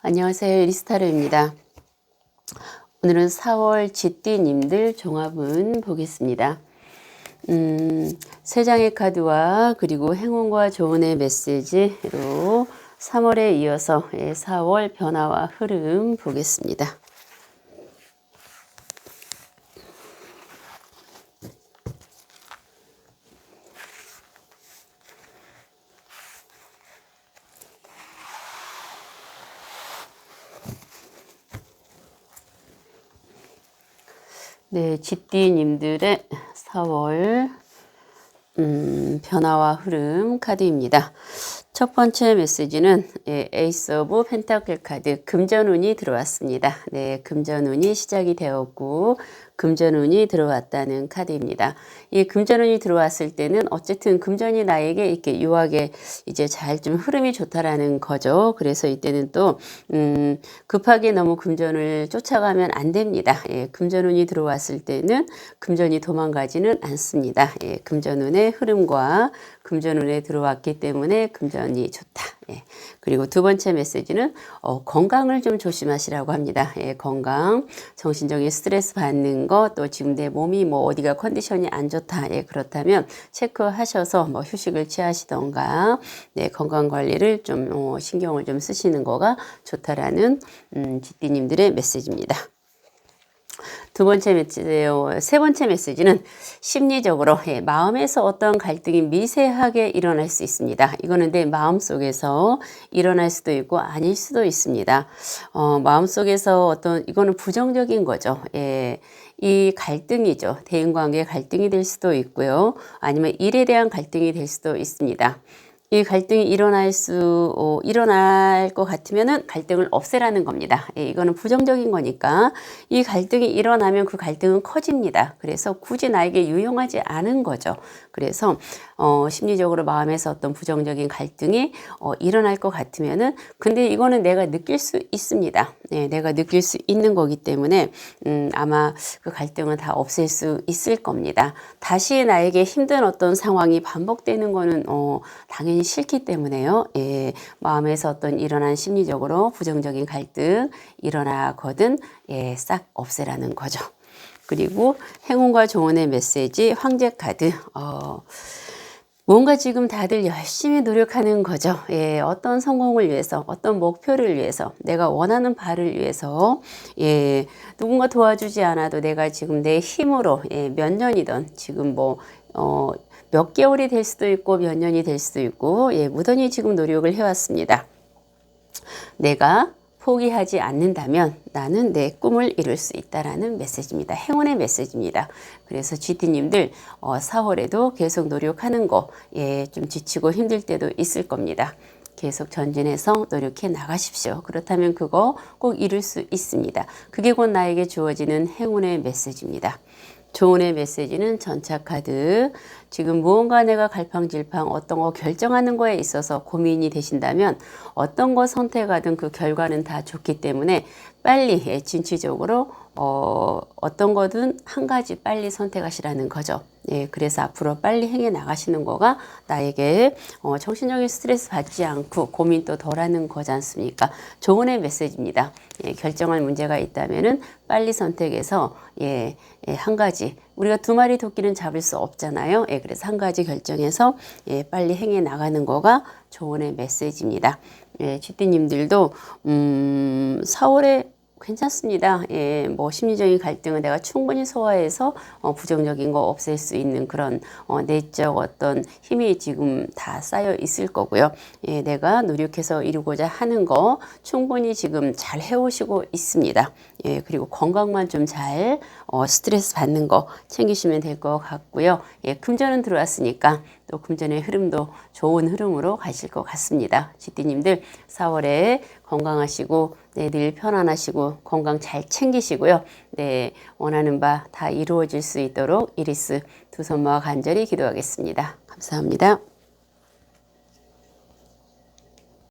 안녕하세요. 리스타르입니다. 오늘은 4월 쥐띠님들 종합은 보겠습니다. 음, 세 장의 카드와 그리고 행운과 조언의 메시지로 3월에 이어서 4월 변화와 흐름 보겠습니다. 네, 쥐띠님들의 4월 음, 변화와 흐름 카드입니다. 첫 번째 메시지는 예, 에이스 오브 펜타클 카드 금전운이 들어왔습니다. 네, 금전운이 시작이 되었고 금전운이 들어왔다는 카드입니다. 이 금전운이 들어왔을 때는 어쨌든 금전이 나에게 이렇게 유하게 이제 잘 좀 흐름이 좋다라는 거죠. 그래서 이때는 또 음, 급하게 너무 금전을 쫓아가면 안 됩니다. 예, 금전운이 들어왔을 때는 금전이 도망가지는 않습니다. 예, 금전운의 흐름과 금전운에 들어왔기 때문에 금전이 좋다. 예. 그리고 두 번째 메시지는 어, 건강을 좀 조심하시라고 합니다. 예, 건강, 정신적인 스트레스 받는 거, 또 지금 내 몸이 뭐 어디가 컨디션이 안 좋다. 예, 그렇다면 체크하셔서 뭐 휴식을 취하시던가, 네, 건강 관리를 좀 어, 신경을 좀 쓰시는 거가 좋다라는 음, 지띠님들의 메시지입니다. 두 번째 메시지요. 세 번째 메시지는 심리적으로 예, 마음에서 어떤 갈등이 미세하게 일어날 수 있습니다. 이거는 내 마음 속에서 일어날 수도 있고 아닐 수도 있습니다. 어, 마음 속에서 어떤 이거는 부정적인 거죠. 예. 이 갈등이죠. 대인관계 갈등이 될 수도 있고요. 아니면 일에 대한 갈등이 될 수도 있습니다. 이 갈등이 일어날 수 어, 일어날 것 같으면은 갈등을 없애라는 겁니다. 예, 이거는 부정적인 거니까 이 갈등이 일어나면 그 갈등은 커집니다. 그래서 굳이 나에게 유용하지 않은 거죠. 그래서 어, 심리적으로 마음에서 어떤 부정적인 갈등이 어, 일어날 것 같으면은 근데 이거는 내가 느낄 수 있습니다. 예, 내가 느낄 수 있는 거기 때문에 음, 아마 그 갈등은 다 없앨 수 있을 겁니다. 다시 나에게 힘든 어떤 상황이 반복되는 거는 어, 당연히 싫기 때문에요. 예, 마음에서 어떤 일어난 심리적으로 부정적인 갈등 일어나거든 예, 싹 없애라는 거죠. 그리고 행운과 조언의 메시지 황제 카드. 어, 뭔가 지금 다들 열심히 노력하는 거죠. 예, 어떤 성공을 위해서, 어떤 목표를 위해서, 내가 원하는 바를 위해서, 예, 누군가 도와주지 않아도 내가 지금 내 힘으로, 예, 몇 년이든 지금 뭐, 어, 몇 개월이 될 수도 있고 몇 년이 될 수도 있고 예, 무던히 지금 노력을 해왔습니다. 내가 포기하지 않는다면 나는 내 꿈을 이룰 수 있다라는 메시지입니다. 행운의 메시지입니다. 그래서 GT님들 어, 4월에도 계속 노력하는 거, 예, 좀 지치고 힘들 때도 있을 겁니다. 계속 전진해서 노력해 나가십시오. 그렇다면 그거 꼭 이룰 수 있습니다. 그게 곧 나에게 주어지는 행운의 메시지입니다. 조언의 메시지는 전차 카드. 지금 무언가 내가 갈팡질팡 어떤 거 결정하는 거에 있어서 고민이 되신다면 어떤 거 선택하든 그 결과는 다 좋기 때문에 빨리 예, 진취적으로 어, 어떤 거든 한 가지 빨리 선택하시라는 거죠. 예, 그래서 앞으로 빨리 행해 나가시는 거가 나에게 어, 정신적인 스트레스 받지 않고 고민도 덜 하는 거지 않습니까? 조언의 메시지입니다. 예, 결정할 문제가 있다면은 빨리 선택해서 예, 예, 한 가지 우리가 두 마리 토끼는 잡을 수 없잖아요. 예, 그래서 한 가지 결정해서 예, 빨리 행해 나가는 거가 조언의 메시지입니다. 예, 쥐띠님들도 음, 4월에 괜찮습니다. 예, 뭐 심리적인 갈등은 내가 충분히 소화해서 어, 부정적인 거 없앨 수 있는 그런 어, 내적 어떤 힘이 지금 다 쌓여 있을 거고요. 예, 내가 노력해서 이루고자 하는 거 충분히 지금 잘 해오시고 있습니다. 예, 그리고 건강만 좀잘 어, 스트레스 받는 거 챙기시면 될 것 같고요. 예, 금전은 들어왔으니까 또 금전의 흐름도 좋은 흐름으로 가실 것 같습니다. 지띠님들 4월에 건강하시고 네, 늘 편안하시고 건강 잘 챙기시고요. 네, 원하는 바 다 이루어질 수 있도록 이리스 두 손 모아 간절히 기도하겠습니다. 감사합니다.